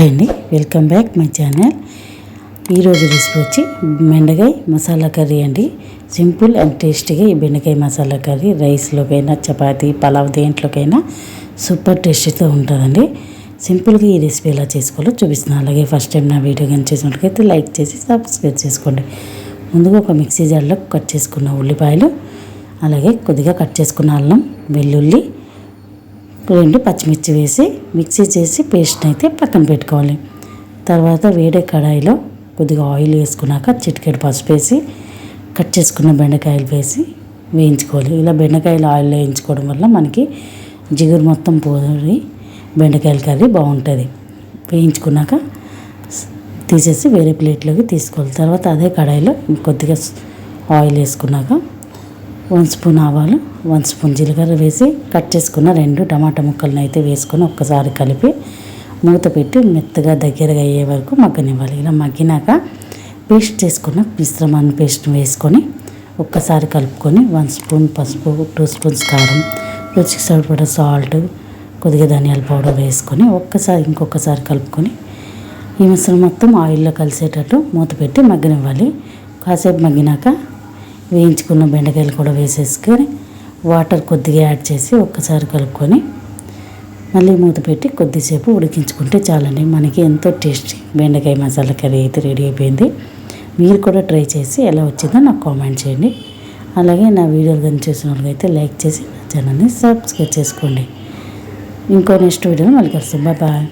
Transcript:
Hi అండి welcome back my channel. ఈరోజు recipe వచ్చి బెండకాయ మసాలా కర్రీ అండి. సింపుల్ అండ్ టేస్టీగా ఈ బెండకాయ మసాలా కర్రీ రైస్లోకైనా చపాతి పలావ్ దేంట్లోకైనా సూపర్ టేస్టీతో ఉంటుందండి. సింపుల్గా ఈ రెసిపీ ఎలా చేసుకోవాలో చూపిస్తున్నాను. అలాగే ఫస్ట్ టైం నా వీడియో కానీ చేసినట్లయితే లైక్ చేసి సబ్స్క్రైబ్ చేసుకోండి. ముందుగా ఒక మిక్సీ జార్లో కట్ చేసుకున్న ఉల్లిపాయలు అలాగే కొద్దిగా కట్ చేసుకున్న అల్లం వెల్లుల్లి రెండు పచ్చిమిర్చి వేసి మిక్సీ చేసి పేస్ట్ అయితే పక్కన పెట్టుకోవాలి. తర్వాత వేడే కడాయిలో కొద్దిగా ఆయిల్ వేసుకున్నాక చిటికెడు పసుపు వేసి కట్ చేసుకున్న బెండకాయలు వేసి వేయించుకోవాలి. ఇలా బెండకాయలు ఆయిల్లో వేయించుకోవడం వల్ల మనకి జిగురు మొత్తం పోయి బెండకాయల కర్రీ బాగుంటుంది. వేయించుకున్నాక తీసేసి వేరే ప్లేట్లోకి తీసుకోవాలి. తర్వాత అదే కడాయిలో కొద్దిగా ఆయిల్ వేసుకున్నాక వన్ స్పూన్ ఆవాలు వన్ స్పూన్ జీలకర్ర వేసి కట్ చేసుకున్న రెండు టమాటా ముక్కలను అయితే వేసుకొని ఒక్కసారి కలిపి మూత పెట్టి మెత్తగా దగ్గరగా అయ్యే వరకు మగ్గనివ్వాలి. ఇలా మగ్గినాక పేస్ట్ చేసుకున్న మిశ్రమాన్ని పేస్ట్ వేసుకొని ఒక్కసారి కలుపుకొని వన్ స్పూన్ పసుపు టూ స్పూన్స్ కారం రుచికి సరిపడ సాల్ట్ కొద్దిగా ధనియాల పౌడర్ వేసుకొని ఒక్కసారి ఇంకొకసారి కలుపుకొని ఈ మిశ్రమం మొత్తం ఆయిల్లో కలిసేటట్టు మూత పెట్టి మగ్గనివ్వాలి. కాసేపు మగ్గినాక వేయించుకున్న బెండకాయలు కూడా వేసేసుకొని వాటర్ కొద్దిగా యాడ్ చేసి ఒక్కసారి కలుపుకొని మళ్ళీ మూత పెట్టి కొద్దిసేపు ఉడికించుకుంటే చాలండి. మనకి ఎంతో టేస్టీ బెండకాయ మసాలా కర్రీ అయితే రెడీ అయిపోయింది. మీరు కూడా ట్రై చేసి ఎలా వచ్చిందో నాకు కామెంట్ చేయండి. అలాగే నా వీడియోలు కానీ చూసిన వాళ్ళకైతే లైక్ చేసి నా ఛానల్ని సబ్స్క్రైబ్ చేసుకోండి. ఇంకో నెక్స్ట్ వీడియోలో మళ్ళీ కలుస్తాం. బాయ్